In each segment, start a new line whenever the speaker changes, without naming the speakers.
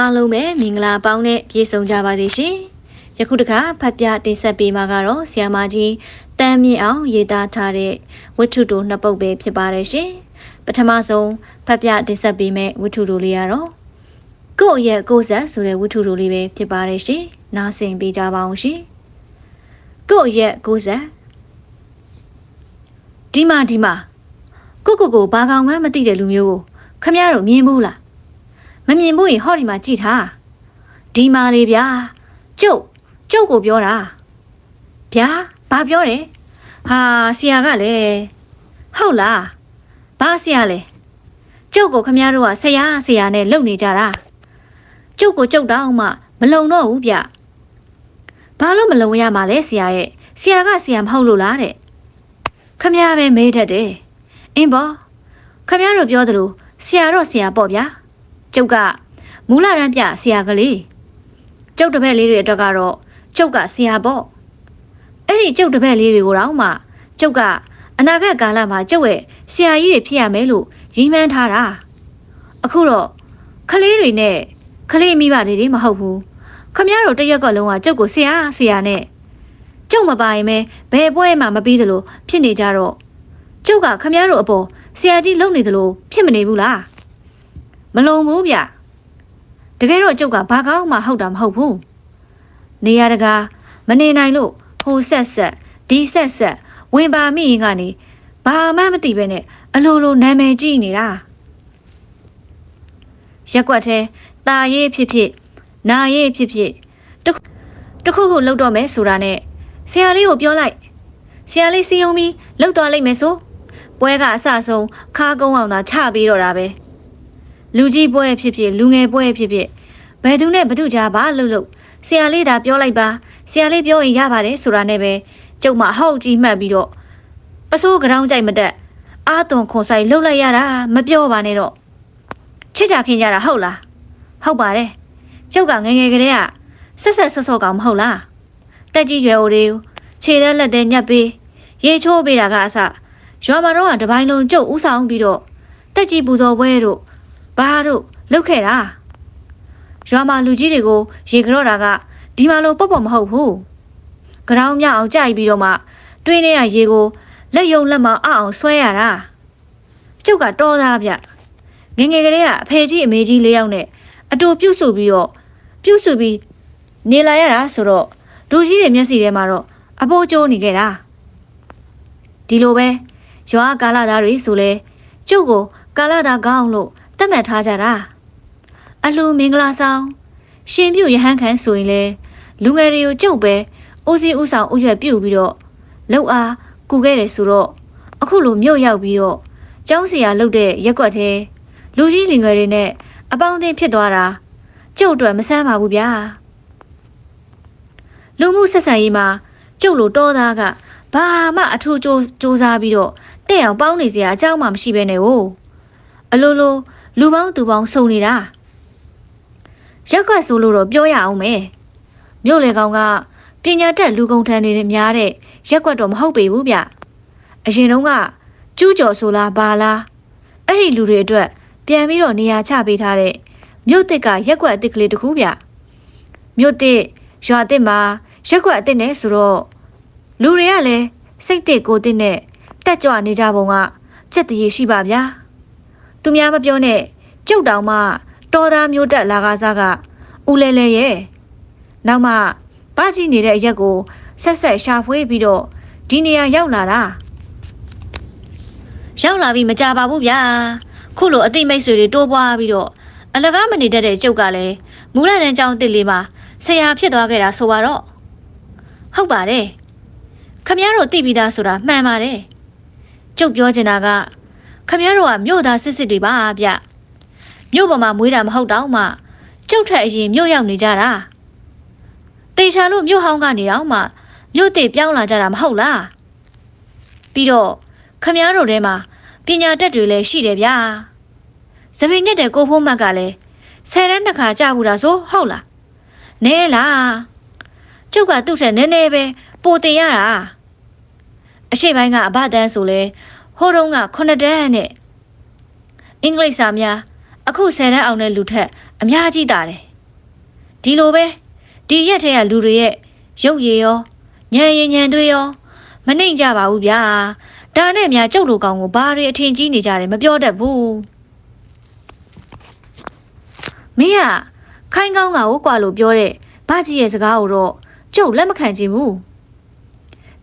အားလုံးပဲမင်္ဂလာပေါင်းနဲ့ပြည့်စုံကြပါစေရှင်။ယခုတခါဖတ်ပြတင်ဆက်ပေးမှာကတော့ဆီယမကြီးတမ်းမြင့်အောင်ရေးသားထားတဲ့ဝတ္ထုတိုနှစ်ပုဒ်ပဲဖြစ်ပါတယ်ရှင်။ပထမဆုံးဖတ်ပြတင်ဆက်ပေးမယ့်ဝတ္ထုတိုလေးကတော့ကိုယ့်ရဲ့ကိုယ်ဆက်ဆိုတဲ့ဝတ္ထုတိုလေးပဲဖြစ်ပါတယ်ရှင်။နားဆင်ပေးကြပါအောင်ရှင်။ကိုယ့်ရဲ့ကိုယ်ဆက်ဒီမှာဒီမှာကိုကိုကိုဘာကောင်မှမသိတဲ့လူမျိုးကိုခမရတို့မြင်ဘူးလား မမြင်ဘူးရင်ဟောဒီမှာကြည့်ထားဒီမာလေးဗျာကျုပ်ကျုပ်ကိုပြောတာဗျာဘာပြောတယ်ဟာဆရာကလည်းဟုတ်လားဘာဆရာလဲကျုပ်ကိုခမည်းတော်ကဆရာဆရာနဲ့လုံနေကြတာကျုပ်ကိုကျုပ်တောင်းမှမလုံတော့ဘူးဗျဘာလို့မလုံရမှာလဲဆရာရဲ့ဆရာကဆရာမဟုတ်လို့လားတဲ့ခမည်းပဲမေးတတ်တယ်အင်းဘောခမည်းတော်ပြောသလိုဆရာတော့ဆရာပေါ့ဗျာ ကျုပ်ကမူလရန်ပြဆရာကလေးကျုပ်တပည့်လေးတွေအတွက်ကတော့ကျုပ်ကဆရာပေါ့အဲ့ဒီကျုပ်တပည့်လေးတွေကိုတော့မှကျုပ်ကအနာဂတ်ကာလမှာကျုပ်ရဲ့ဆရာကြီးတွေဖြစ်ရမယ်လို့ရည်မှန်းထားတာအခုတော့ကလေးတွေနဲ့ကလေးမိဘတွေတွေမဟုတ်ဘူးခမရတို့တရက်ကလုံးကကျုပ်ကိုဆရာဆရာနဲ့ကျုပ်မပိုင်မဲဘယ်ပွဲမှမပြီးသလိုဖြစ်နေကြတော့ကျုပ်ကခမရတို့အပေါ်ဆရာကြီးလုံနေသလိုဖြစ်မနေဘူးလား မလုံဘူးဗျတကယ်တော့ကျုပ်ကဘာကောင်းမှဟုတ်တာမဟုတ်ဘူးနေရတကာမနေနိုင်လို့ဟိုဆက်ဆက်ဒီဆက်ဆက်ဝင်ပါမိရင်ကနေဘာမှမသိပဲနဲ့အလိုလိုနာမည်ကြီးနေတာရက်ွက်သေးตาရေးဖြစ်ဖြစ်နာရေးဖြစ်ဖြစ်တစ်ခုတစ်ခုခုလောက်တော့မယ်ဆိုတာနဲ့ဆရာလေးကိုပြောလိုက်ဆရာလေးစီယုံပြီးလောက်သွားလိုက်မယ်ဆိုပွဲကအဆဆုံးခါကုန်းအောင်သာချပြီးတော့တာပဲ လူကြီးပွဲဖြစ်ဖြစ်လူငယ်ပွဲဖြစ်ဖြစ်ဘယ်သူနဲ့ဘသူကြားပါလို့လို့ဆရာလေးသာပြောလိုက်ပါဆရာလေးပြောရင်ရပါတယ်ဆိုတာနဲ့ပဲကျုပ်မဟောက်ကြီးမှတ်ပြီးတော့ပစိုးကြောင်ကြိုက်မတက်အာသွန်ခွန်ဆိုင်လှုပ်လိုက်ရတာမပြောပါနဲ့တော့ချစ်ကြခင်ကြတာဟုတ်လားဟုတ်ပါတယ်ကျုပ်ကငယ်ငယ်ကလေးကဆက်ဆက်ဆော့ဆော့ကောင်မဟုတ်လားတက်ကြီးရွယ်အိုတွေကိုခြေသက်လက်သက်ညက်ပေးရေချိုးပေးတာကအစရွာမှာတော့ကတပိုင်းလုံးကျုပ်ဥဆောင်ပြီးတော့တက်ကြီးပူဇော်ပွဲတို့ ဘာတို့လုတ်ခဲ့တာရွာမှာလူကြီးတွေကိုရေကြော့တာကဒီမှာလို့ပေါ့ပေါ့မဟုတ်ဘူးကရောင်းမြအောင်ကြိုက်ပြီးတော့မှတွင်းထဲကရေကိုလက်ယုံလက်မအအောင်ဆွဲရတာကျုပ်ကတော်သားဗျငယ်ငယ်ကလေးကအဖေကြီးအမေကြီးလေးယောက်နဲ့အတူပြုတ်စုပြီးတော့ပြုတ်စုပြီးနေလာရတာဆိုတော့လူကြီးတွေမျက်စိထဲမှာတော့အပိုးကျိုးနေခဲ့တာဒီလိုပဲရွာကာလသားတွေဆိုလဲကျုပ်ကိုကာလသားကောင်းလို့ တတ်မှတ်ထားကြတာအလှမင်္ဂလာဆောင်ရှင်ပြုတ်ရဟန်းခန်းဆိုရင်လေလူငယ်တွေကိုကြုတ်ပဲဦးစီးဦးဆောင်ဥရွက်ပြုတ်ပြီးတော့လောက်အားကူခဲ့တယ်ဆိုတော့အခုလိုမြို့ရောက်ပြီးတော့ကျောင်းစီယာလုတ်တဲ့ရက်ွက်သေးလူကြီးလူငယ်တွေနဲ့အပေါင်းအသင်းဖြစ်သွားတာကျုပ်အတွက်မဆန်းပါဘူးဗျာလူမှုဆက်ဆံရေးမှာကျုပ်လိုတောသားကဘာမှအထူးကြိုးစူးစမ်းပြီးတော့တဲ့အောင်ပေါင်းနေစရာအကြောင်းမှမရှိပဲနဲ့ဟိုအလိုလို လူပေါင်းသူပေါင်းစုံနေတာရက်ကွက်ဆိုလို့တော့ပြောရအောင်မယ်မြို့လေကောင်ကပညာတတ်လူကုန်ထန်တွေနဲ့များတဲ့ရက်ကွက်တော့မဟုတ်ပေဘူးဗျအရင်တုန်းကကျူးကျော်ဆိုလားဘာလားအဲ့ဒီလူတွေအတွက်ပြန်ပြီးတော့နေရာချပေးထားတဲ့မြို့တစ်ကရက်ကွက်အစ်စ်ကလေးတစ်ခုဗျမြို့တစ်ရွာတစ်မှာရက်ကွက်အစ်စ်နဲ့ဆိုတော့လူတွေကလည်းစိတ်တစ်ကိုယ်တစ်နဲ့တက်ကြွနေကြပုံကစက်တရေရှိပါဗျာ သူများမပြောနဲ့ကျုပ်တောင်မှတော်သားမျိုးတက်လာကားစားကဦးလဲလဲရဲ့နောက်မှပါကြည့်နေတဲ့အရက်ကိုဆက်ဆက်ရှာဖွေပြီးတော့ဒီနေရာရောက်လာတာရောက်လာပြီမကြပါဘူးဗျာခုလိုအသိမိတ်ဆွေတွေတိုးပွားပြီးတော့အလကားမနေတတ်တဲ့ကျုပ်ကလည်းမူလတန်းကျောင်းတစ်လေးမှာဆရာဖြစ်သွားခဲ့တာဆိုပါတော့ဟုတ်ပါတယ်ခမရတို့သိပြီးသားဆိုတာမှန်ပါတယ်ကျုပ်ပြောချင်တာက ခမရတို့ကမြို့သားစစ်စစ်တွေပါဗျမြို့ပေါ်မှာမွေးတာမဟုတ်တော့မှကျုပ်ထက်အရင်မြို့ရောက်နေကြတာတေချာလို့မြို့ဟောင်းကနေတော့မှမြို့တစ်ပြောင်းလာကြတာမဟုတ်လားပြီးတော့ခမရတို့ထဲမှာပညာတတ်တွေလည်းရှိတယ်ဗျာဇမင်ညက်တဲ့ကိုဖိုးမတ်ကလည်းဆယ်ရန်တစ်ခါကြာဘူးတာဆိုဟုတ်လားနဲလားကျုပ်ကသူ့ထက်နည်းနည်းပဲပိုတင်ရတာအရှိပိုင်းကအဘတန်းဆိုလဲ ဟိုတုန်းက9တန်းနဲ့အင်္ဂလိပ်စာများအခု10တန်းအောင်တဲ့လူထက်အများကြီးတာတယ်ဒီလိုပဲဒီရက်ထဲကလူတွေရဲ့ရုပ်ရည်ရောညံရင်ညံသွေးရောမနှိမ်ကြပါဘူးဗျာဒါနဲ့များကျုပ်လိုကောင်ကိုဘာတွေအထင်ကြီးနေကြတယ်မပြောတတ်ဘူးမင်းကခိုင်းကောင်းကကိုကွာလို့ပြောတဲ့ဘာကြီးရဲ့စကားကိုတော့ကျုပ်လက်မခံချင်ဘူး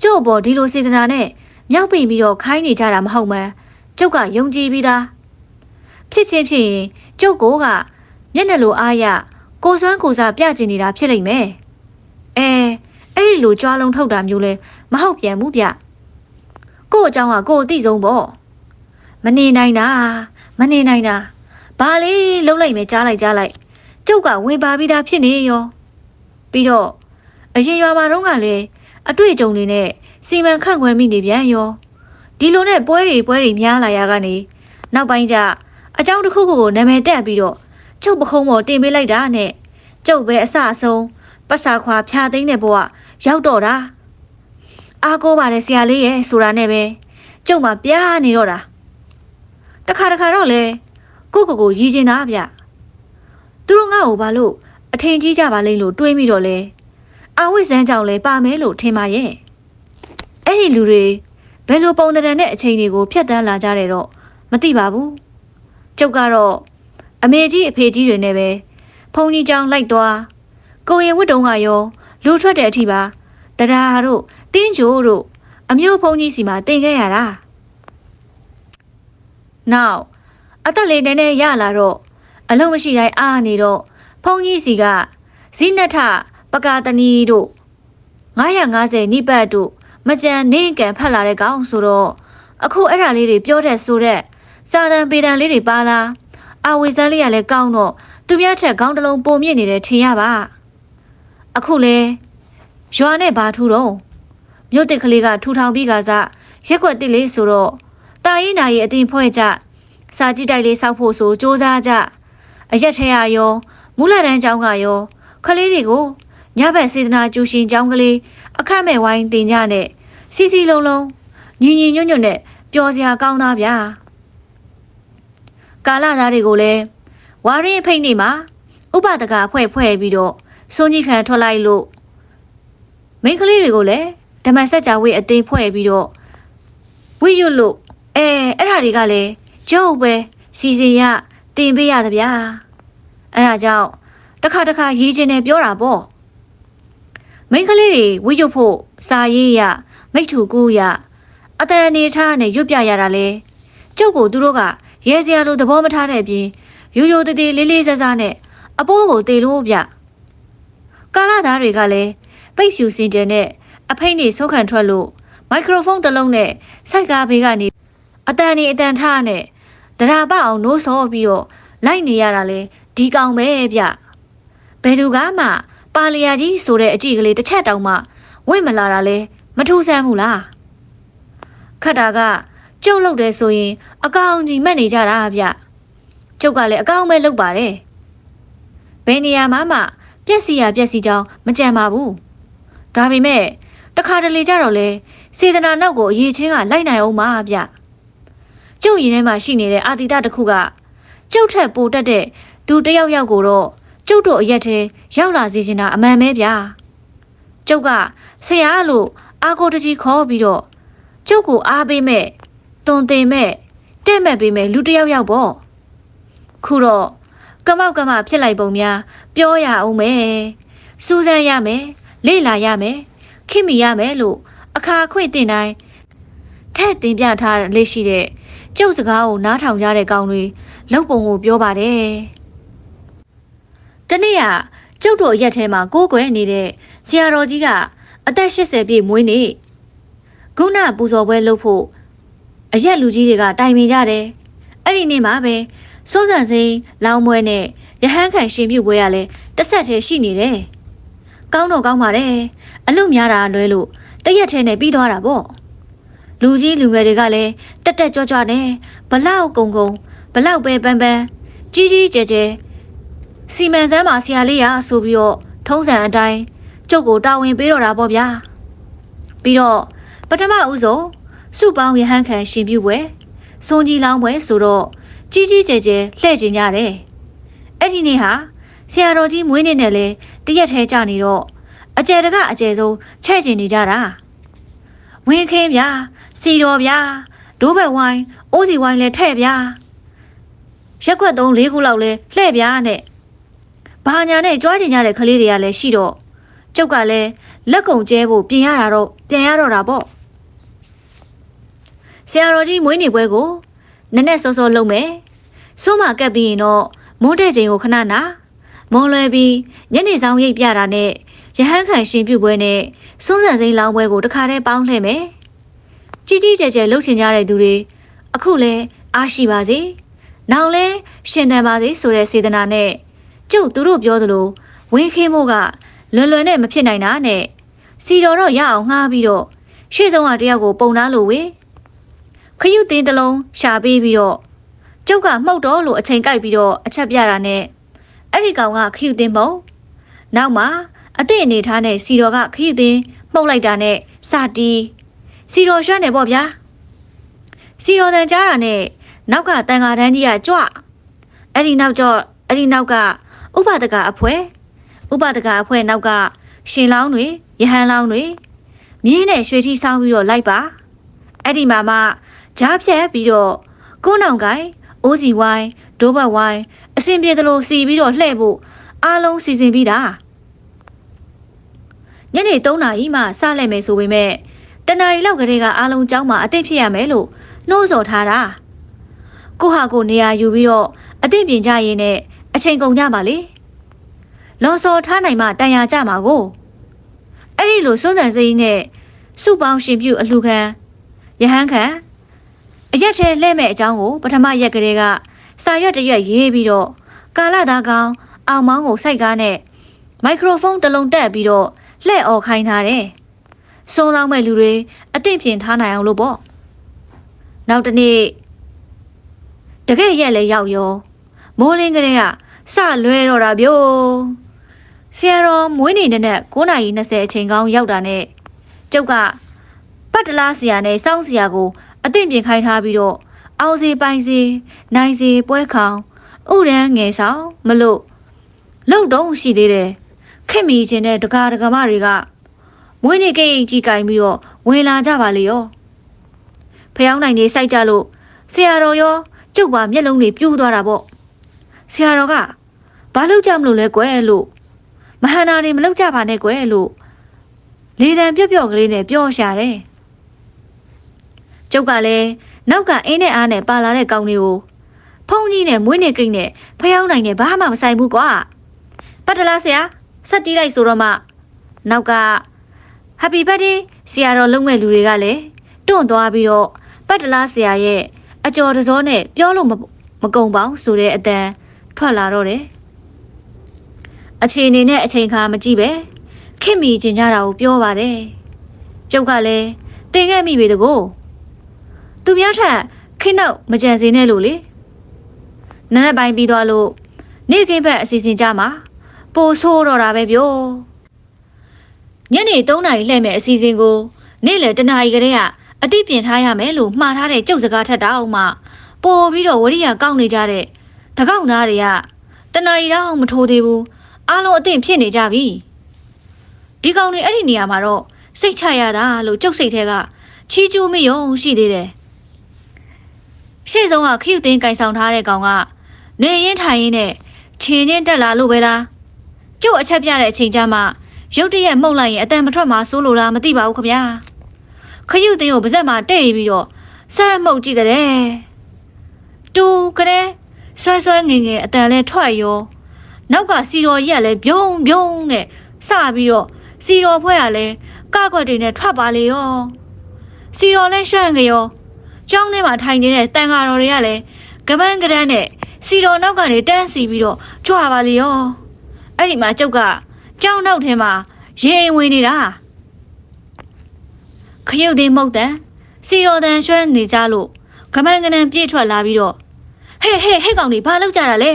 ကျုပ်ဘောဒီလိုစေတနာနဲ့ မြောက်ပိန်ပြီးတော့ခိုင်းနေကြတာမဟုတ်မှန်းကျုပ်ကယုံကြည်ပြီးသားဖြစ်ချင်းဖြစ်ရင်ကျုပ်ကိုကမျက်နှာလိုအားရကိုစွမ်းကိုစားပြကျင်နေတာဖြစ်လိမ့်မယ်အဲအဲ့ဒီလိုကြွားလုံးထုတ်တာမျိုးလဲမဟုတ်ပြန်ဘူးဗျကို့အကြောင်းကကို့အသိဆုံးပေါ့မနေနိုင်တာမနေနိုင်တာဘာလေးလုံးလိုက်မယ်ကြားလိုက်ကြားလိုက်ကျုပ်ကဝင်ပါပြီးသားဖြစ်နေရောပြီးတော့အရင်ရွာမှာတော့ကလည်းအတွေ့အကြုံတွေနဲ့ စီမံခန့်ခွဲမိနေပြန်ရောဒီလိုနဲ့ပွဲတွေပွဲတွေများလာရကနေနောက်ပိုင်းကျအကြောင်းတစ်ခုခုကိုနာမည်တက်ပြီးတော့ကျုပ်ပခုံးပေါ်တင်ပေးလိုက်တာနဲ့ကျုပ်ပဲအဆအဆုံးပတ်စာခွာဖြာသိမ်းတဲ့ဘဝရောက်တော့တာအားကိုးပါတယ်ဆရာလေးရဲ့ဆိုတာနဲ့ပဲကျုပ်မှပြားနေတော့တာတခါတခါတော့လေကိုကိုကိုရည်ကျင်တာဗျသူတို့ငါ့ကိုဘာလို့အထင်ကြီးကြပါလိမ့်လို့တွေးမိတော့လဲအာဝိဇန်းကြောင့်လဲပါမယ်လို့ထင်ပါရဲ့ အဲ့ဒီလူတွေဘယ်လိုပုံသဏ္ဍာန်နဲ့အချိန်တွေကိုဖျက်ဆီးလာကြတယ်တော့မသိပါဘူးကျုပ်ကတော့အမေကြီးအဖေကြီးတွေနဲ့ပဲဖုန်ကြီးကြောင်လိုက်သွားကိုရင်ဝတ်တုံးကရောလူထွက်တဲ့အထိပါတရားတို့တင်းကြိုတို့အမျိုးဖုန်ကြီးစီမှာတင်ခဲ့ရတာနောက်အသက်လေးနည်းနည်းရလာတော့အလုံးမရှိတိုင်းအားနေတော့ဖုန်ကြီးစီကဇိနထပကာတနီတို့950နိပတ်တို့ မကြံနေကံဖတ်လာတဲ့ကောင်ဆိုတော့အခုအဲ့ဒါလေးတွေပြောတဲ့ဆိုတဲ့စာတန်ပေတန်လေးတွေပါလားအာဝေစမ်းလေးကလည်းကောင်းတော့သူများထက်ခေါင်းတစ်လုံးပုံမြင့်နေတယ်ထင်ရပါအခုလဲရွာနဲ့ဘာထူတော့မြို့တစ်ကလေးကထူထောင်ပြီးကစားရက်ွက်တစ်လေးဆိုတော့တာရင်နာရီအတင်ဖွဲ့ကြစာကြည့်တိုက်လေးစောက်ဖို့ဆိုစူးစမ်းကြအရက်ချရရောမူလတန်းကျောင်းကရောခလေးတွေကို ညဘက်စေတနာကျူရှင်ကျောင်းကလေးအခက်မဲ့ဝိုင်းတင်ကြနဲ့စီစီလုံးလုံးညီညီညွတ်ညွတ်နဲ့ပျော်စရာကောင်းသားဗျာကာလသားတွေကိုလည်းဝါရင်ဖိတ်နေမှာဥပဒကဖွဲ့ဖွဲ့ပြီးတော့စိုးကြီးခံထွက်လိုက်လို့မိန်းကလေးတွေကိုလည်းဓမ္မစကြာဝေးအသေးဖွဲ့ပြီးတော့ဝိရွတ်လို့အဲအဲ့ဒါတွေကလည်းကျုပ်ပဲစီစီရတင်ပေးရသဗျာအဲ့ဒါကြောင့်တစ်ခါတစ်ခါရေးချင်တယ်ပြောတာပေါ့ မိန်းကလေးတွေဝိရွတ်ဖို့စာရေးရမိတ်ထူကူရအတန်အနေထားနဲ့ရွတ်ပြရတာလေကျုပ်ကိုသူတို့ကရဲစရာလိုသဘောမထားတဲ့အပြင်ရိုးရိုးသေးသေးလေးလေးဆဆနဲ့အပိုးကိုတေလို့ဗျကာလာသားတွေကလည်းပိတ်ဖြူစင်တယ်နဲ့အဖိတ်နေဆုတ်ခံထွက်လို့မိုက်ခရိုဖုန်းတစ်လုံးနဲ့စိုက်ကားဘေးကနေအတန်နေအတန်ထားနဲ့ဒရာပအောင်နိုးစောပြီးတော့လိုက်နေရတာလေဒီကောင်ပဲဗျဘယ်သူကမှ ပါလျာကြီးဆိုတဲ့အကြည့်ကလေးတစ်ချက်တောင်မှဝင့်မလာတာလဲမထူးဆန်းဘူးလားခတ်တာကကျုပ်လုပ်တယ်ဆိုရင် အကောင်ကြီးမှတ်နေကြတာဗျကျုပ်ကလည်းအကောင်ပဲလုပ်ပါတယ်ဘယ်နေရာမှမှပြက်စီရပြက်စီကြောင်းမကြံပါဘူးဒါပေမဲ့တခါတလေကြတော့လေစေတနာနောက်ကိုအရေးချင်းကလိုက်နိုင်အောင်ပါဗျကျုပ်ရင်ထဲမှာရှိနေတဲ့အာတိတတစ်ခုကကျုပ်ထက်ပိုတက်တဲ့သူတယောက်ယောက်ကိုတော့ ကျုပ်တို့အရက်ထဲရောက်လာစေချင်တာအမှန်ပဲဗျာကျုပ်ကဆရာလို့အာကိုတကြီးခေါ်ပြီးတော့ကျုပ်ကိုအားပေးမဲ့တွန်တင်မဲ့တဲ့မဲ့ပေးမဲ့လူတယောက်ယောက်ပေါ့ခုတော့ကမောက်ကမဖြစ်လိုက်ပုံများ ပြောရအောင်မယ်စူးစမ်းရမယ်လေ့လာရမယ်ခင်မိရမယ်လို့အခါခွင့်တင်တိုင်းထက်တင်ပြထားလေ့ရှိတဲ့ကျုပ်စကားကိုနားထောင်ကြတဲ့ကောင်တွေလောက်ပုံကိုပြောပါတယ် တနေ့ကကျုပ်တို့အရက်ထဲမှာကိုးကွယ်နေတဲ့ဆရာတော်ကြီးကအသက်80ပြည့်မွေးနေ့ဂုဏပူဇော်ပွဲလုပ်ဖို့အရက်လူကြီးတွေကတိုင်ပင်ကြတယ်အဲ့ဒီနေ့မှာပဲစိုးစံစိန်လောင်းပွဲနဲ့ရဟန်းခံရှင်ပြုတ်ပွဲရလဲတစ်ဆက်တည်းရှိနေတယ်ကောင်းတော့ကောင်းပါတယ်အလုများတာလွဲလို့တရက်ထဲနဲ့ပြီးသွားတာပေါ့လူကြီးလူငယ်တွေကလည်းတက်တက်ကြွကြွနဲ့ဘလောက်ကုံကုံဘလောက်ပဲပန်းပန်းကြီးကြီးကျယ်ကျယ် စီမံစမ်းပါဆရာလေးရဆိုပြီးတော့ထုံးစံအတိုင်းကျုပ်ကိုတာဝန်ပေးတော့တာပေါ့ဗျာပြီးတော့ပထမဦးဆုံးစုပေါင်းရဟန်းခံရှင်ပြုပွဲစွန်ကြီးလောင်းပွဲဆိုတော့ကြီးကြီးကျယ်ကျယ်လှည့်ကျင်ကြတယ်အဲ့ဒီနေ့ဟာဆရာတော်ကြီးမွေးနေ့နဲ့လဲတရက်ထဲကြနေတော့အကျယ်တကအကျယ်ဆုံးချဲ့ကျင်နေကြတာဝင်းခင်းဗျာစီတော်ဗျာဒိုးဘက်ဝိုင်းအိုးစီဝိုင်းလဲထဲ့ဗျာရက်ွက်သုံးလေးခုလောက်လဲလှဲ့ဗျာနဲ့ ဘာညာနဲ့ကြွားကျင်ကြတဲ့ကလေးတွေကလည်းရှိတော့ကျုပ်ကလည်းလက်ကုံကျဲဖို့ပြင်ရတာတော့ပြန်ရတော့တာပေါ့ဆရာတော်ကြီးမွေးနေ့ပွဲကိုနက်နက်စောစောလုပ်မယ်ဆိုးမကပ်ပြီးရင်တော့မိုးတဲ့ချိန်ကိုခဏနာမွန်လွယ်ပြီးညနေဆောင်ရိပ်ပြတာနဲ့ရဟန်းခံရှင်ပြုပွဲနဲ့စွန်းဆန်စိမ်းလောင်းပွဲကိုတခါတည်းပေါင်းလှည့်မယ်ကြီးကြီးကျယ်ကျယ်လှုပ်ချင်ကြတဲ့သူတွေအခုလဲအားရှိပါစေနောက်လဲရှင်သန်ပါစေဆိုတဲ့စေတနာနဲ့ ကျုပ်သူတို့ပြောသလိုဝင်းခင်းမို့ကလွယ်လွယ်နဲ့မဖြစ်နိုင်တာနဲ့စီတော်တော့ရအောင်ငှားပြီးတော့ရှေ့ဆုံးကတယောက်ကိုပုံသားလို့ဝေခရုသင်းတစ်လုံးရှာပေးပြီးတော့ကျုပ်ကမှုတ်တော့လို့အချိန်ကိုက်ပြီးတော့အချက်ပြတာနဲ့အဲ့ဒီကောင်ကခရုသင်းမုံနောက်မှာအသည့်အနေထားနဲ့စီတော်ကခရုသင်းမှုတ်လိုက်တာနဲ့စတီးစီတော်ရွှမ်းနေပေါ့ဗျာစီတော်တန်ကြားတာနဲ့နောက်ကတန်ဃာတန်းကြီးကကြွအဲ့ဒီနောက်ကျအဲ့ဒီနောက်က ဥပဒကအဖွဲဥပဒကအဖွဲနောက်ကရှင်လောင်းတွေယဟန်လောင်းတွေမြင်းနဲ့ရွှေထီဆောင်းပြီးတော့လိုက်ပါအဲ့ဒီမှာမှကြားဖြတ်ပြီးတော့ကိုးနောင်ကိုင်အိုးစီဝိုင်းဒိုးဘတ်ဝိုင်းအစင်ပြေသလိုစီပြီးတော့လှဲ့ဖို့အားလုံးစီစဉ်ပြီးတာညနေ3နာရီမှစလိုက်မယ်ဆိုပေမဲ့တနာရီလောက်ကလေးကအားလုံးကျောင်းမှာအသိဖြစ်ရမယ်လို့နှိုးဆော်ထားတာကိုဟာကိုနေရာယူပြီးတော့အသိပြင်ကြရင်နဲ့ အချိန်ကုန်ကြပါလေလော်စော်ထားနိုင်မှတန်ရာကြမှာကိုအဲ့ဒီလိုစွန်းစံစိမ်းနဲ့စုပေါင်းရှင်ပြုအလှခံယဟန်ခံအရက်ထဲလှဲ့မဲ့အကြောင်းကိုပထမရက်ကလေးကစာရွက်တစ်ရွက်ရေးပြီးတော့ကာလသားကောင်အောင်မောင်းကိုစိုက်ကားနဲ့မိုက်ခရိုဖုန်းတစ်လုံးတက်ပြီးတော့လှဲ့အော်ခိုင်းထားတယ်။စုံလောင်းမဲ့လူတွေအသင့်ပြင်ထားနိုင်အောင်လို့ပေါ့။နောက်တနေ့တကယ်ရက်လဲရောက်ရောမိုးလင်းကလေးက စလွဲတော့တာဗျို့ဆရာတော်မွေးနေတဲ့နဲ့9:20အချိန်ကောင်းရောက်တာနဲ့ကျုပ်ကပတ်တလားဆရာနဲ့စောင်းဆရာကိုအသင့်ပြင်ခိုင်းထားပြီးတော့အောင်စီပိုင်စီနိုင်စီပွဲခေါင်ဥရန်ငယ်ဆောင်မလို့လုံတုံးရှိသေးတယ်ခင်မီချင်းတဲ့ဒကာဒကမတွေကမွေးနေ့ကိတ်ကြီးကင်ပြီးတော့ဝင်လာကြပါလေရောဖျောင်းနိုင်နေစိုက်ကြလို့ဆရာတော်ရောကျုပ်ပါမျက်လုံးတွေပြူးသွားတာပေါ့ ဆရာတော်ကဘာလုပ်ကြမလို့လဲကွယ်လို့မဟန္တာတွေမလုပ်ကြပါနဲ့ကွယ်လို့လေတံပြော့ပြော့ကလေးနဲ့ပြောရှာတယ်ကျုပ်ကလည်းနောက်ကအင်းနဲ့အားနဲ့ပါလာတဲ့ကောင်တွေကိုဖုံကြီးနဲ့မွေးနေကိတ်နဲ့ဖျောင်းနိုင်နဲ့ဘာမှမဆိုင်ဘူးကွာပတ်တလားဆရာဆက်တီးလိုက်ဆိုတော့မှနောက်က Happy Birthday ဆရာတော်လုံးမဲ့လူတွေကလည်းတွန့်သွားပြီးတော့ပတ်တလားဆရာရဲ့အကျော်တစောနဲ့ပြောလို့မကုံပေါင်းဆိုတဲ့အတန် ထွက်လာတော့တယ်အခြေအနေနဲ့အချိန်ခါမကြည့်ပဲခင်မီကျင်ကြတာကိုပြောပါတယ်ကျုပ်ကလည်းတင်ခဲ့မိပြီတကောသူများထက်ခိနောက်မကြံစည်နဲ့လို့လေနနက်ပိုင်းပြီးသွားလို့နေ့ကင်းဘက်အစီအစဉ်ကြမှာပိုဆိုးတော့တာပဲပြောညနေ3နာရီလှည့်မဲ့အစီအစဉ်ကိုနေ့လယ်တနာရီကလေးကအသိပြင်ထားရမယ်လို့မှားထားတဲ့ကြုတ်စကားထက်တောင်မှပို့ပြီးတော့ဝရိယကောက်နေကြတဲ့ တကောက်သားတွေကတနာရီတော့မထိုးသေးဘူးအားလုံးအသင့်ဖြစ်နေကြပြီဒီကောင်တွေအဲ့ဒီနေရာမှာတော့စိတ်ချရတာလို့ကြုတ်စိတ်ထဲကချီးကျူးမိယုံရှိသေးတယ်ရှေ့ဆုံးကခရုသိန်းကင်ဆောင်ထားတဲ့ကောင်ကနေရင်ထိုင်ရင်းနဲ့ခြေချင်းတက်လာလို့ပဲလားကျုပ်အချက်ပြတဲ့အချိန်ကျမှရုတ်တရက်မှုတ်လိုက်ရင်အတန်မထွက်မှစိုးလို့လားမသိပါဘူးခမညာခရုသိန်းကိုပါဇက်မှာတဲ့ပြီးတော့ဆမ်းမှုတ်ကြည့်တဲ့တူကလေး ဆွဲဆွဲငင်ငယ်အတန်လဲထွက်ရောနောက်ကစီတော်ကြီးကလည်းပြုံးပြုံးနဲ့စပြီးတော့စီတော်ဖွဲ့ကလည်းကကွက်တွေနဲ့ထွက်ပါလေရောစီတော်လဲရွှန့်ကြရောကျောင်းထဲမှာထိုင်နေတဲ့တန်ဃာတော်တွေကလည်းကပန်းကရန်းနဲ့စီတော်နောက်ကနေတန်းစီပြီးတော့ကြွပါလေရောအဲ့ဒီမှာကျုပ်ကကျောင်းနောက်ထဲမှာရေအိမ်ဝင်နေတာခရုတ်သေးမဟုတ်တန်စီတော်တန်ရွှန့်နေကြလို့ကပန်းကရန်းပြေးထွက်လာပြီးတော့ ဟဲ့ဟဲ့ဟဲ့ကောင်တွေဘာလုပ်ကြတာလဲ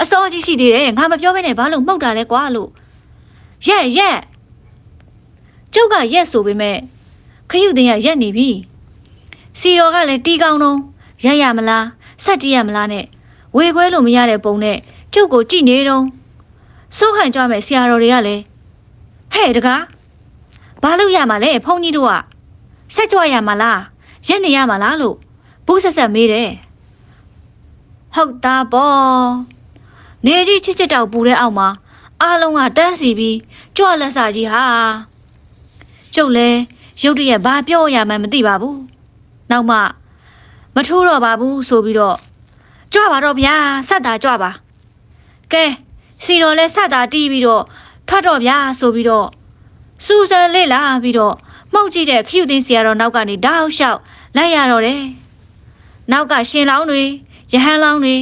အစောကြီးရှိသေးတယ်ငါမပြောဘဲနဲ့ဘာလို့မှုတ်တာလဲကွာလို့ရက်ရက်ကျုပ်ကရက်ဆိုပေမဲ့ခရုတင်ကရက်နေပြီစီတော်ကလည်းတီးကောင်းတော့ရက်ရမလားဆက်တီးရမလားနဲ့ဝေခွဲလို့မရတဲ့ပုံနဲ့ကျုပ်ကိုကြည့်နေတော့စိုးခံကြမယ်ဆရာတော်တွေကလည်းဟဲ့တကားဘာလို့ရမှာလဲဖုန်းကြီးတို့ကဆက်ကြွရမှာလားရက်နေရမှာလားလို့ဘူးဆက်ဆက်မေးတယ် ဟုတ်သားပေါ့နေကြီးချစ်ချစ်တောက်ပူတဲ့အောက်မှာအားလုံးကတန်းစီပြီးကြွလက်စာကြီးဟာကျုပ်လဲရုတ်တရက်ဘာပြောရမှန်းမသိပါဘူးနောက်မှမထိုးတော့ပါဘူးဆိုပြီးတော့ကြွပါတော့ဗျာဆက်တာကြွပါကဲစီတော်လဲဆက်တာတီးပြီးတော့ထွက်တော့ဗျာဆိုပြီးတော့စူဆန်လေးလာပြီးတော့မှုတ်ကြည့်တဲ့ခ ्यू သိန်းစီကတော့နောက်ကနေတောက်လျှောက်လိုက်ရတော့တယ်နောက်ကရှင်လောင်းတွေ ရဟန်းလောင်းတွေ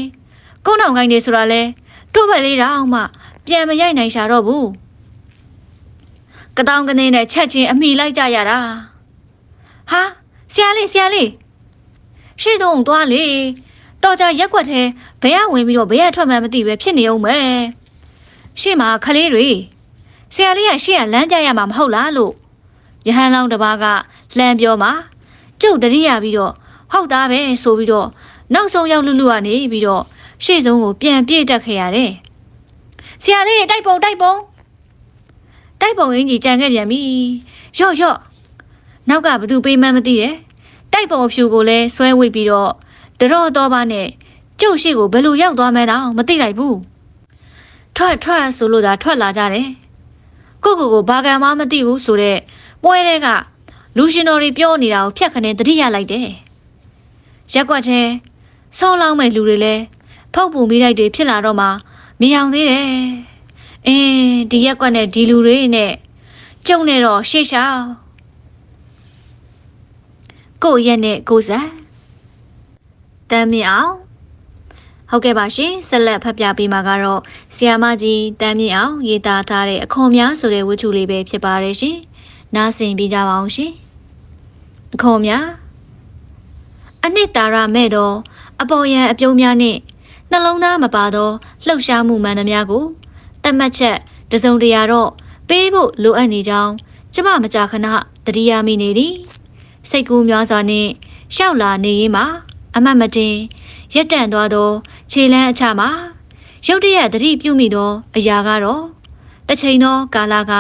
ကုန်းတော်ကိုင်းတွေဆိုတာလဲတို့ပဲလေးတောင်မှပြန်မရိုက်နိုင်ရှာတော့ဘူးကတောင်ကနေနဲ့ချက်ချင်းအမိလိုက်ကြရတာဟာဆရာလေးဆရာလေးရှေ့တော့သွားလေတော်ကြရက်ွက်ထဲဘယ်ကဝင်ပြီးတော့ဘယ်ကထွက်မှန်းမသိပဲဖြစ်နေအောင်မယ်ရှေ့မှာခလေးတွေဆရာလေးကရှေ့ကလမ်းကြရမှာမဟုတ်လားလို့ရဟန်းလောင်းတစ်ပါးကလှမ်းပြောမှာကျုပ်တတိယပြီးတော့ဟုတ်သားပဲဆိုပြီးတော့ နောက်ဆုံးရောက်လူလူကနေပြီးတော့ရှေ့ဆုံးကိုပြန်ပြေးတက်ခဲ့ရတယ်ဆရာလေးတိုက်ပုံတိုက်ပုံတိုက်ပုံအင်ကြီးကြံခဲ့ပြန်ပြီရော့ရော့နောက်ကဘသူပေးမှန်းမသိတယ်တိုက်ပုံအဖြူကိုလည်းဆွဲဝိတ်ပြီးတော့တရော့တော့ပါနဲ့ကျုပ်ရှိကိုဘယ်လိုရောက်သွားမဲတော့မသိလိုက်ဘူးထွက်ထွက်ဆိုလို့သာထွက်လာကြတယ်ကိုကိုကိုဘာကံမှမသိဘူးဆိုတော့ပွဲတဲ့ကလူရှင်တော်တွေပြောနေတာကိုဖြတ်ခနဲ့တတိရလိုက်တယ်ရက်ကွက်ချင်း ဆောင်းလောင်းမဲ့လူတွေလည်းဖောက်ပူမိလိုက်တွေဖြစ်လာတော့မှမြင်အောင်သေးတယ်အင်းဒီရက်ကွက်နဲ့ဒီလူတွေနဲ့ကျုံနေတော့ရှေ့ရှောက်ကိုယ့်ရက်နဲ့ကိုယ်စားတမ်းမြင့်အောင်ဟုတ်ကဲ့ပါရှင်ဆက်လက်ဖတ်ပြပေးမှာကတော့ဆီယာမကြီးတမ်းမြင့်အောင်ရေးသားထားတဲ့အခွန်များဆိုတဲ့ဝတ္ထုလေးပဲဖြစ်ပါတယ်ရှင်နားဆင်ပြကြပါအောင်ရှင်အခွန်များအနှစ်သာရမဲ့သော အပေါ်ယံအပြုံးများနှင့်နှလုံးသားမပါသောလှုပ်ရှားမှုမှန်သမျှကိုတတ်မှတ်ချက်တစုံတရာတော့ပေးဖို့လိုအပ်နေကြောင်းကျမမကြာခဏတတိယမိနေသည်စိတ်ကူးများစွာနှင့်ရှောက်လာနေရင်မှာအမတ်မတင်ရက်တန့်သွားသောခြေလန်းအချမှာရုတ်တရက်သတိပြုမိသောအရာကတော့တစ်ချိန်သောကာလက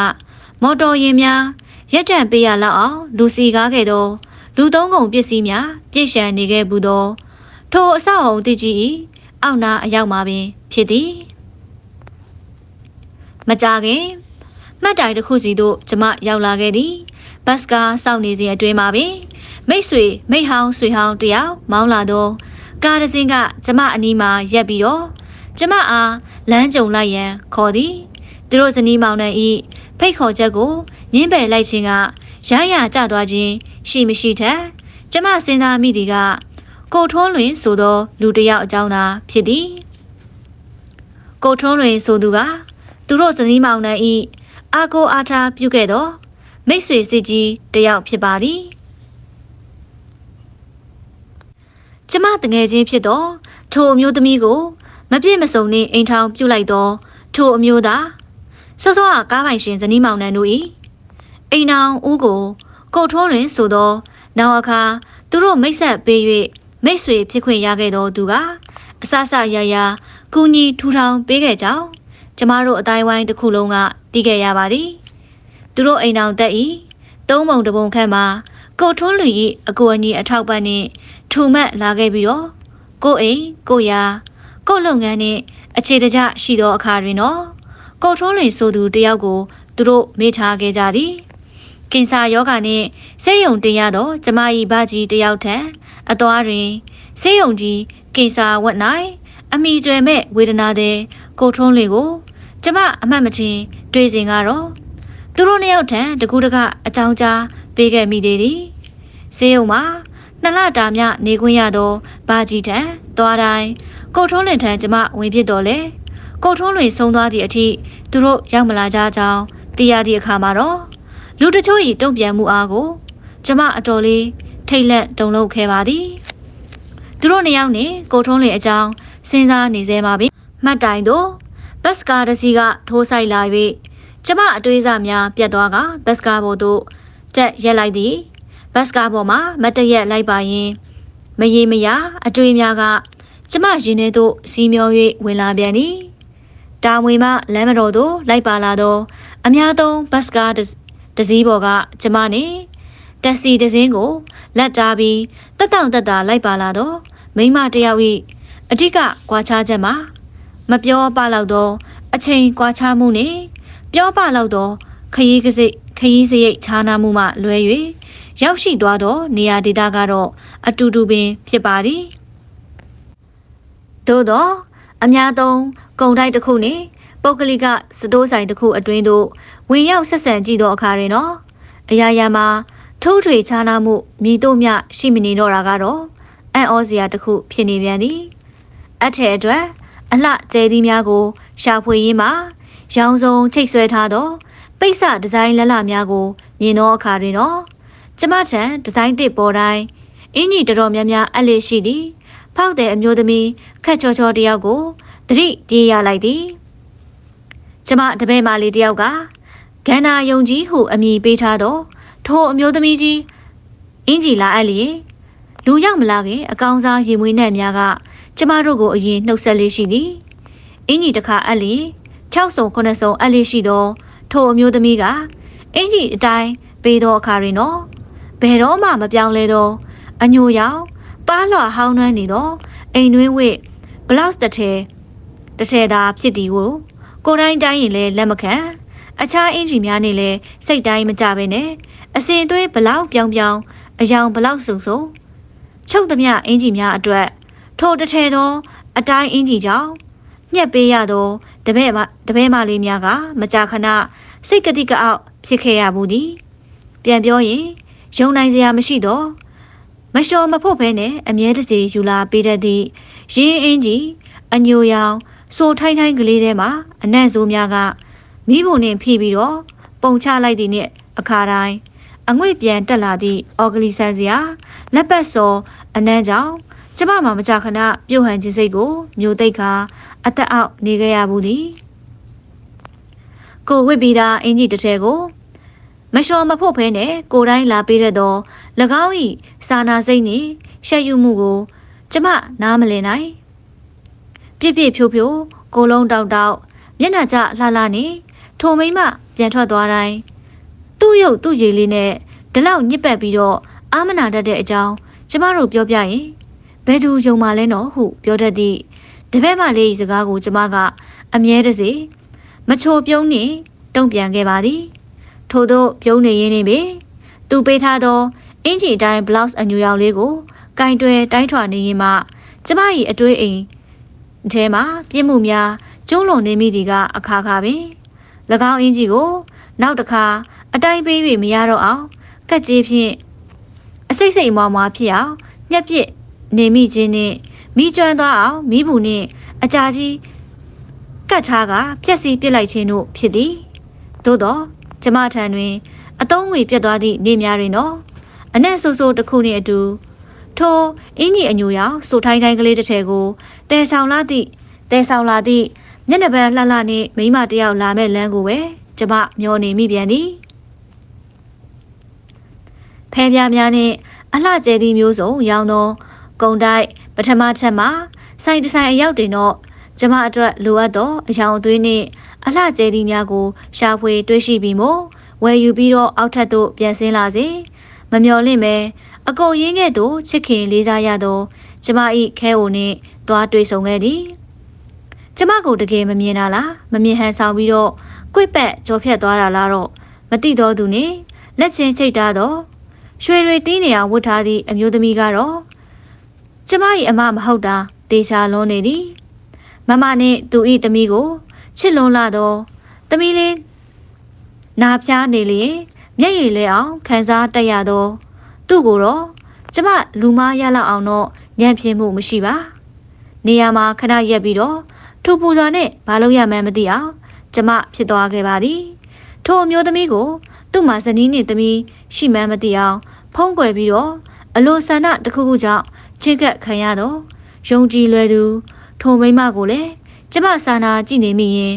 မော်တော်ယာဉ်များရက်တန့်ပေးရလောက်အောင်လူစီကားခဲ့သောလူသုံးကုန်ပစ္စည်းများပြည့်ရှံနေခဲ့ဘူးသော ထိုအဆောက်အုံတည်ကြီး၏အောက်နာအရောက်မှာပင် ဖြစ်သည်မကြခင်မှတ်တိုင်တစ်ခုစီသို့ကျမရောက်လာခဲ့သည်ဘတ်စကားစောင့်နေစဉ်အတွင်းမှာပင်မိတ်ဆွေမိတ်ဟောင်းဆွေဟောင်းတယောက်မောင်းလာသောကားတစ်စင်းကကျမအနီးမှာရက်ပြီးတော့ကျမအားလမ်းကြုံလိုက်ရန်ခေါ်သည်သူတို့ဇနီးမောင်နှံဤဖိတ်ခေါ်ချက်ကိုညင်းပယ်လိုက်ခြင်းကရရကြသွားခြင်းရှိမရှိထက်ကျမစဉ်းစားမိသည်က ကိုထွန်းလွင်ဆိုသော လူတစ်ယောက်အကြောင်းသာဖြစ်သည်ကိုထွန်းလွင်ဆိုသူကသူတို့ဇနီးမောင်နှံဤအာကိုအားထားပြုခဲ့သောမိတ်ဆွေစစ်ကြီးတစ်ယောက်ဖြစ်ပါသည်ကျမတငယ်ချင်းဖြစ်သောထိုအမျိုးသမီးကို မပြည့်မစုံနှင့်အိမ်ထောင်ပြုလိုက်သောထိုအမျိုးသားစောစောကကားပိုင်ရှင်ဇနီးမောင်နှံတို့၏အိမ်အောင်ဦးကို ကိုထွန်းလွင်ဆိုသော နောက်အခါသူတို့မိတ်ဆက်ပေး၍ မိတ်ဆွေဖြစ်ခွင့်ရခဲ့သောသူကအဆဆရရကူညီထူထောင်ပေးခဲ့ကြောင်းကျမတို့အတိုင်းဝိုင်းတစ်ခုလုံးကတည်ခဲ့ရပါသည်သူတို့အိမ်အောင်တက်ဤသုံးပုံတစ်ပုံခန့်မှာကိုထွန်းလူ၏အကူအညီအထောက်ပံ့နှင့်ထူမတ်လာခဲ့ပြီးတော့ကိုအိမ်ကိုရာကိုလုပ်ငန်းနှင့်အခြေတကျရှိသောအခါတွင်တော့ကိုထွန်းလွင်ဆိုသူတယောက်ကိုသူတို့မေးထားခဲ့ကြသည်ကင်ဆာယောဂနှင့်ဆေးရုံတင်ရသောကျမ၏ဗကြီးတယောက်ထံ အသွားတွင်ဆေးရုံကြီးကင်ဆာဝတ်၌အမိကျွယ်မဲ့ဝေဒနာတဲ့ကိုထွန်းလွင်ကို ကျမအမှတ်မချင်းတွေ့စဉ်ကတော့သူတို့နှစ်ယောက်ထံတကူတကအကြောင်းကြားပေးခဲ့မိသေးသည်ဆေးရုံမှာနှစ်လတာမြနေခွင့်ရသောဘာကြီးထံသွားတိုင်းကိုထုံးလင်ထံကျမဝင်ဖြစ်တော်လဲကိုထုံးလွင်ဆုံးသွားသည့်အထိသူတို့ရောက်မလာကြကြောင်းသိရသည့်အခါမှာတော့လူတချို့၏တုံ့ပြန်မှုအားကို ကျမအတော်လေး ထိတ်လက်တုန်လှုပ်ခဲ့ပါသည်သူတို့နှစ်ယောက်နှင့်ကိုထုံးလင်အကြောင်းစဉ်းစားနေစေပါပြီမှတ်တိုင်သို့ဘတ်စကားတစ်စီးကထိုးဆိုင်လာ၍ကျမအတွေးစားများပြတ်သွားကဘတ်စကားပေါ်သို့တက်ရက်လိုက်သည်ဘတ်စကားပေါ်မှာမတ်တရက်လိုက်ပါရင်မရေမရအတွေ့များကကျမရင်ထဲသို့စီးမျော၍ဝင်လာပြန်သည်တာမွေမှလမ်းမတော်သို့လိုက်ပါလာသောအများသုံးဘတ်စကားတစ်တစ်စီးပေါ်ကကျမနဲ့ တက်စီတစ်စင်းကိုလက်တားပြီးတက်တောင့်တက်တာလိုက်ပါလာသောမိန်းမတစ်ယောက်၏အဓိကကွာခြားချက်မှာမပြောပလောက်သောအချိန်ကွာခြားမှုနှင့်ပြောပလောက်သောခရီးကစိတ်ခရီးစရိတ်ခြားနာမှုမှလွဲ၍ရောက်ရှိသွားသောနေရာဒေသကတော့အတူတူပင်ဖြစ်ပါသည်သို့သောအများသုံးကုံတိုက်တစ်ခုနှင့်ပုဂ္ဂလိကစတိုးဆိုင်တစ်ခုအတွင်းသို့ဝင်ရောက်ဆက်ဆံကြည့်သောအခါတွင်တော့အရာရာမှာ ထိုးထွေခြားနာမှုမြည်တို့မျှရှိမနေတော့တာကတော့အံ့ဩစရာတစ်ခုဖြစ်နေပြန်သည်အထက်အတွက်အလှကျဲသီးများကို ရှာဖွေရင်းမှာရောင်စုံချိတ်ဆွဲထားသောပိတ်စဒီဇိုင်းလက်လများကို မြင်သောအခါတွင်တော့ကျမထံဒီဇိုင်းသစ်ပေါ်တိုင်းအင်ကြီးတော်တော်များများအလေးရှိသည်ဖောက်တဲ့အမျိုးသမီးခက်ချောချောတယောက်ကိုသတိပြေးရလိုက်သည်ကျမတပည့်မလေးတယောက်ကဂန္နာယုံကြီးဟုအမည်ပေးထားသော ထိုအမျိုးသမီးကြီးအင်ကြီးလာအပ်လျင်လူရောက်မလာခင်အကောင်စားရေမွေးနဲ့များကကျမတို့ကိုအရင်နှုတ်ဆက်လေးရှိသည်အင်ကြီးတစ်ခါအပ်လျင်6ဆုံ9ဆုံအပ်လေးရှိသောထိုအမျိုးသမီးကအင်ကြီးအတိုင်းပေးသောအခါတွင်တော့ဘယ်တော့မှမပြောင်းလဲသောအညိုရောင်ပါးလွှာဟောင်းနှွမ်းနေသောအိမ်တွင်းဝစ်ဘလောက်တစ်ထဲတစ်ထဲသာဖြစ်သည်ကိုကိုတိုင်းတိုင်းရင်လည်းလက်မခံအခြားအင်ဂျီများနေလည်းစိတ်တိုင်းမကြပဲနဲ့ အစင်သွေးဘလောက်ပြောင်းပြောင်းအယောင်ဘလောက်စုံစုံချုပ်သမျှအင်ဂျီများအတွက် ထိုတစ်ထဲသော အတိုင်းအင်ဂျီကြောင့်ညက်ပေးရသောတပည့်မတပည့်မလေးများက မကြာခဏစိတ်ကတိကအောက်ဖြစ်ခဲ့ရဘူးသည်ပြန်ပြောရင်ယုံနိုင်စရာမရှိတော့မလျှော်မဖို့ဖဲနဲ့အမြဲတစေယူလာပေးတတ်သည့်ရင်းအင်းကြီးအညိုရောင်စိုးထိုင်းထိုင်းကလေးထဲမှာအနံ့ဆိုးများကမိဖို့နဲ့ဖြီးပြီးတော့ပုံချလိုက်သည်နဲ့အခါတိုင်း အငွေ့ပြန်တက်လာသည့်အော်ဂလီဆန်စရာလက်ပတ်စောအနံ့ကြောင့်ကျမမှမကြခဏပြုတ်ဟန်ခြင်းစိတ်ကိုမျိုးသိပ်ကအသက်အောက်နေခဲ့ရဘူးသည်ကိုဝစ်ပြီးသားအင်ကြီးတစ်ထည်ကိုမလျှော်မဖို့ဖဲနဲ့ကိုတိုင်းလာပေးရတော့၎င်း၏စာနာစိတ်နှင့်ရှက်ယူမှုကို ကျမနားမလည်နိုင်ပြစ်ပြစ်ဖြိုးဖြိုးကိုလုံးတောက်တောက်မျက်နှာကျလှလှနေထိုမိမပြန်ထွက်သွားတိုင်း သူ့ရုပ်သူ့ရည်လေးနဲ့ဒီလောက်ညစ်ပတ်ပြီးတော့အာမနာတတ်တဲ့အကြောင်းကျမတို့ပြောပြရင်ဘယ်သူယုံမှလဲနော်ဟုပြောတတ်သည့်တပည့်မလေးစကားကိုကျမကအမြဲတစေမချိုပြုံးနေတုံ့ပြန်ခဲ့ပါသည်ထို့သောပြုံးနေရင်းနေပေသူပေးထားသောအင်ဂျီတိုင်း blouse အညူရောင်လေးကိုကင်တွယ်တိုင်းထွာနေရင်မှကျမ၏အတွေ့အိမ်အဲမှာပြစ်မှုများကျုံးလွန်နေမိသည်ကအခါခါပင်၎င်းအင်ဂျီကို နောက်တစ်ခါအတိုင်းပေး၍မရတော့အောင်ကက်ကြီးဖြင့်အစိတ်စိတ်မွားမွားဖြစ်အောင်ညက်ပြစ်နေမိခြင်းနှင့်မိကျွမ်းသွားအောင်မိဘူးနှင့်အကြာကြီးကတ်ထားကဖြက်စီးပစ်လိုက်ခြင်းတို့ဖြစ်သည်သို့တော့ကျမထံတွင်အသုံးငွေပြတ်သွားသည့်နေများတွင်တော့အနက်ဆိုးဆိုးတစ်ခုနှင့်အတူထိုအင်းကြီးအညိုရောင်စိုးထိုင်းထိုင်းကလေးတစ်ထည်ကိုတဲဆောင်လာသည့်တဲဆောင်လာသည့်မျက်နှာပန်းလှလှနှင့်မိမတယောက်လာမဲ့လမ်းကိုပဲ ကျမမျောနေမိပြန်သည်ဖဲပြားများနှင့်အလှကျဲသည့်မျိုးစုံရောင်းသောကုံတိုက်ပထမချက်မှာဆိုင်တဆိုင်အရောက်တွင်တော့ကျမအတွက်လိုအပ်သောအယောင်အသွေးနှင့်အလှကျဲသည့်များကိုရှာဖွေတွေးရှိပြီးမို့ဝယ်ယူပြီးတော့အောက်ထပ်သို့ပြန်ဆင်းလာစေမမျော်လင့်ပဲအကုန်ရင်းခဲ့သို့ချစ်ခင်လေးစားရသောကျမ၏ခဲအိုနှင့်သွားတွေ့ဆုံခဲ့သည်ကျမကိုတကယ်မမြင်တာလားမမြင်ဟန်ဆောင်ပြီးတော့ ကွိ့ပတ်ကြောဖြတ်သွားတာလားတော့မသိတော့သူနှင့်လက်ချင်းချိတ်ထားတော့ရွှေတွေတီးနေအောင်ဝတ်ထားသည့်အမျိုးသမီးကတော့ကျမ၏အမမဟုတ်တာတေချာလွန်နေသည်မမနှင့်သူ၏သမီးကိုချစ်လွန်လာတော့သမီးလေးနာပြားနေလျင်မျက်ရည်လဲအောင်ခံစားတက်ရတော့သူ့ကိုတော့ကျမလူမားရလောက်အောင်တော့ညံ့ပြင်းမှုမရှိပါနေရာမှာခဏရက်ပြီးတော့ထူပူစွာနဲ့ဘာလို့ရမှန်းမသိအောင် ကျမဖြစ်သွားခဲ့ပါသည်ထိုအမျိုးသမီးကို သူ့မှာဇနီးနှင့်သမီးရှိမှန်းမသိအောင်ဖုံးကွယ်ပြီးတော့အလိုဆန္ဒတစ်ခုခုကြောင့်ချင်းကပ်ခံရတော့ယုံကြည်လွယ်သူထိုမိမကိုလည်းကျမစာနာကြည့်နေမိရင်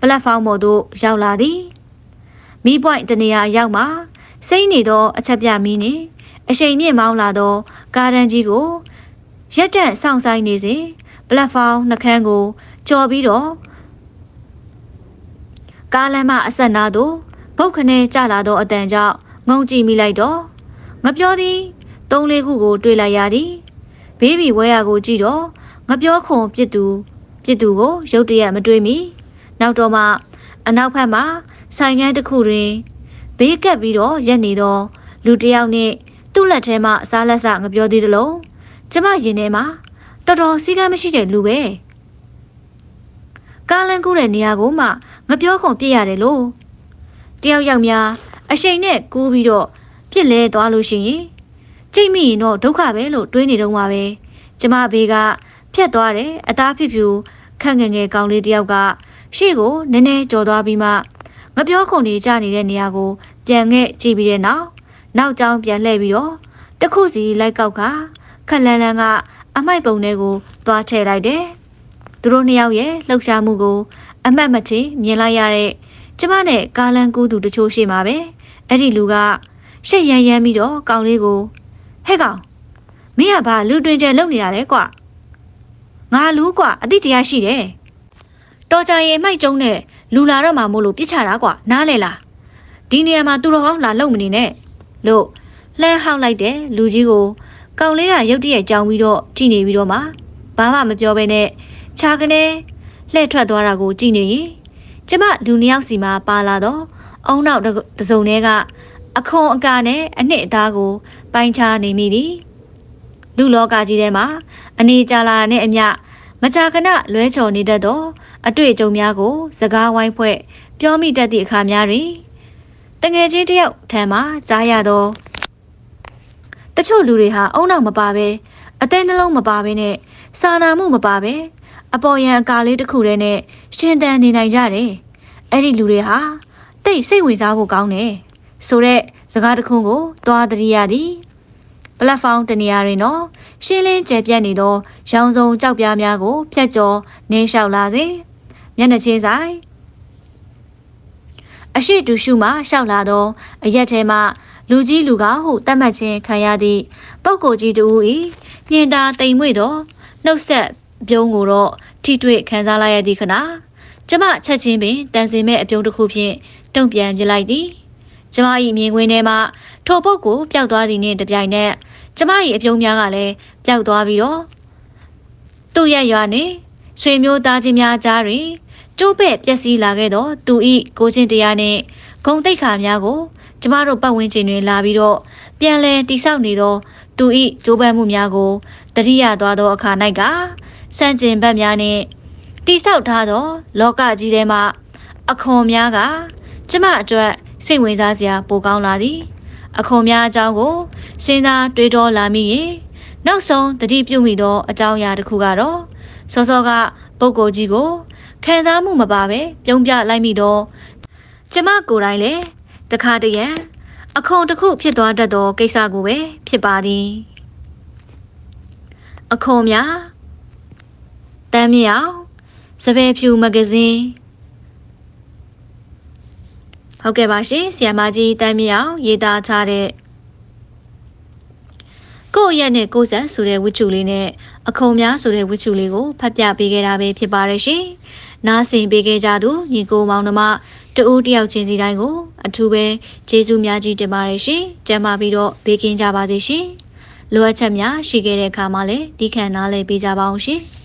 ပလက်ဖောင်းပေါ်သို့ရောက်လာသည်မီးပွိုင်တနေရာရောက်မှစိမ့်နေသောအချက်ပြမီးနှင့်အရှိန်မြင့်မောင်းလာသော ကားတန်းကြီးကိုရက်တက်ဆောင်ဆိုင်နေစဉ်ပလက်ဖောင်းနှခမ်းကိုကြော်ပြီးတော့ ကားလမ်းမအဆက်နာသို့ဘုတ်ခနဲကျလာသောအတန်ကြောင့်ငုံကြည့်မိလိုက်တော့ငပြောသည်သုံးလေးခုကိုတွေ့လိုက်ရသည်ဘေးဘီဝဲရကိုကြည့်တော့ငပြောခွန်ပြစ်သူပြစ်သူကိုရုတ်တရက်မတွေးမိနောက်တော့မှအနောက်ဘက်မှာဆိုင်ငန်းတစ်ခုတွင်ဘေးကပ်ပြီးတော့ရက်နေတော့လူတစ်ယောက်နဲ့သူ့လက်ထဲမှာအစားလက်စငပြောသေးတယ်လို့ကျမရင်ထဲမှာတော်တော်စီးကမ်းမရှိတဲ့လူပဲ ကားလန်းကူးတဲ့နေရာကိုမှငပြောခုံပြစ်ရတယ်လို့တယောက်ယောက်များအရှိန်နဲ့ကူးပြီးတော့ပြစ်လဲသွားလို့ရှိရင်ကြိတ်မိရင်တော့ဒုက္ခပဲလို့တွေးနေတော့မှာပဲကျမဘေးကဖြတ်သွားတယ်အသားဖြစ်ဖြူခန့်ငယ်ငယ်ကောင်းလေးတယောက်ကရှေ့ကိုနည်းနည်းကြော်သွားပြီးမှငပြောခုံနေကြနေတဲ့နေရာကိုပြန်ငဲ့ကြည့်ပြီးတဲ့နောက်နောက်ကျောင်းပြန်လှည့်ပြီးတော့တခုစီလိုက်ကောက်ကခက်လန်းလန်းကအမိုက်ပုံတွေကိုသွားထည့်လိုက်တယ် သူတို့နှစ်ယောက်ရဲ့လှုပ်ရှားမှုကို အမှတ်မထင်မြင်လိုက်ရတဲ့ကျမနဲ့ကားလန်းကူးသူတချို့ရှိမှာပဲအဲ့ဒီလူကရှက်ရမ်းရမ်းပြီးတော့ကောင်လေးကိုဟဲ့ကောင်မင်းကဘာလူတွင်ကျဲလုံနေတာလဲကွာငါလူကွာအတိတရားရှိတယ်တော်ကြရင်မိုက်ကျုံနဲ့လူလာတော့မှမို့လို့ပြစ်ချတာကွာနားလေလားဒီနေရာမှာသူတော်ကောင်းလာလုံမနေနဲ့လို့လှမ်းဟောက်လိုက်တဲ့လူကြီးကိုကောင်လေးကရုတ်တရက်ကြောင်ပြီးတော့ကြည်နေပြီးတော့မှဘာမှမပြောဘဲနဲ့ ခြာကနေလှည့်ထွက်သွားတာကိုကြည်နေရင်ကျမလူနှစ်ယောက်စီမှာပါလာတော့အုံနောက်တစ်စုံထဲကအခွန်အကာနဲ့အနှစ်အသားကိုပိုင်းခြားနေမိသည်လူလောကကြီးထဲမှာအနေကြလာတာနဲ့အမျှမကြာခဏလွဲချော်နေတတ်သောအတွေ့အကြုံများကို စကားဝိုင်းဖွဲ့ပြောမိတတ်သည့်အခါများတွင်တငယ်ချင်းတယောက်ထံမှကြားရသောတချို့လူတွေဟာအုံနောက်မပါပဲအသေးနှလုံးမပါဘဲနဲ့စာနာမှုမပါပဲ အပေါ်ယံအကာလေးတစ်ခုတည်းနဲ့ရှင်သန်နေနိုင်ကြတယ်အဲ့ဒီလူတွေဟာတိတ်စိတ်ဝင်စားဖို့ကောင်းတယ်ဆိုတော့စကားတစ်ခုကိုသွားတရိရသည်ပလက်ဖောင်းတနေရာတွင်တော့ရှင်းလင်းကျယ်ပြန့်နေသောရောင်စုံကြောက်ပြားများကိုဖျက်ကျော်နင်းလျှောက်လာစေမျက်နှာချင်းဆိုင်အရှိတူရှုမှရှောက်လာသောအရက်ထဲမှလူကြီးလူကားဟုတတ်မှတ်ခြင်းခံရသည့်ပုဂ္ဂိုလ်ကြီးတူ၏ညင်သာတိမ်မွေ့သောနှုတ်ဆက် ပြုံးကိုတော့ထိတွေ့ခံစားလိုက်ရသည့်ခဏကျမချက်ချင်းပင်တန်စင်မဲ့အပြုံးတစ်ခုဖြင့်တုံ့ပြန်ပြလိုက်သည်ကျမ၏မြင်ကွင်းထဲမှထိုပုတ်ကိုပျောက်သွားသည်နှင့်တပြိုင်နက်ကျမ၏အပြုံးများကလည်းပျောက်သွားပြီးတော့သူ့ရဲ့ရွာနှင့်ဆွေမျိုးသားချင်းများကြားတွင်ကျိုးပဲ့ပျက်စီးလာခဲ့သောသူ၏ကိုချင်းတရားနှင့်ဂုံတိတ်ခါများကိုကျမတို့ပတ်ဝန်းကျင်တွင်လာပြီးတော့ပြန်လည်တိဆောက်နေသောသူ၏ကြိုးပမ်းမှုများကိုတတိယသွားသောအခါ၌က စန့်ကျင်ဘက်များနှင့်တိဆောက်ထားသော လောကကြီးထဲမှအခွန်များကကျမအတွက်စိတ်ဝင်စားစရာပိုကောင်းလာသည် အခွန်များအကြောင်းကိုစဉ်းစားတွေးတောလာမိရင်နောက်ဆုံးတတိပြုမိသောအကြောင်းအရာတစ်ခုကတော့စောစောကပုဂ္ဂိုလ်ကြီးကိုခံစားမှုမပါပဲပြုံးပြလိုက်မိတော့ကျမကိုယ်တိုင်လည်းတခါတရံအခွန်တစ်ခုဖြစ်သွားတတ်သောကိစ္စကိုပဲဖြစ်ပါသည် အခွန်များ တမ်းမြောင်စပယ်ဖြူမဂဇင်းဟုတ်ကဲ့ပါရှင်ဆီယမကြီးတမ်းမြောင်ရေးသားထားတဲ့ကိုယ့်ရဲ့နဲ့ကိုယ်ဆက်ဆိုတဲ့ဝတ္ထုလေးနဲ့အခုံများဆိုတဲ့ဝတ္ထုလေးကိုဖတ်ပြပေးခဲ့တာပဲဖြစ်ပါရဲ့ရှင်။နားဆင်ပေးခဲ့ကြသူညီကိုမောင်နှမတူဦးတယောက်ချင်းစီတိုင်းကို အထူးပဲကျေးဇူးများကြီးတင်ပါတယ်ရှင်။ကျမ်းမာပြီးတော့ဘေးကင်းကြပါစေရှင်။လိုအပ်ချက်များရှိခဲ့တဲ့အခါမှာလည်းဒီခံနားလည်ပေးကြပါအောင်ရှင်။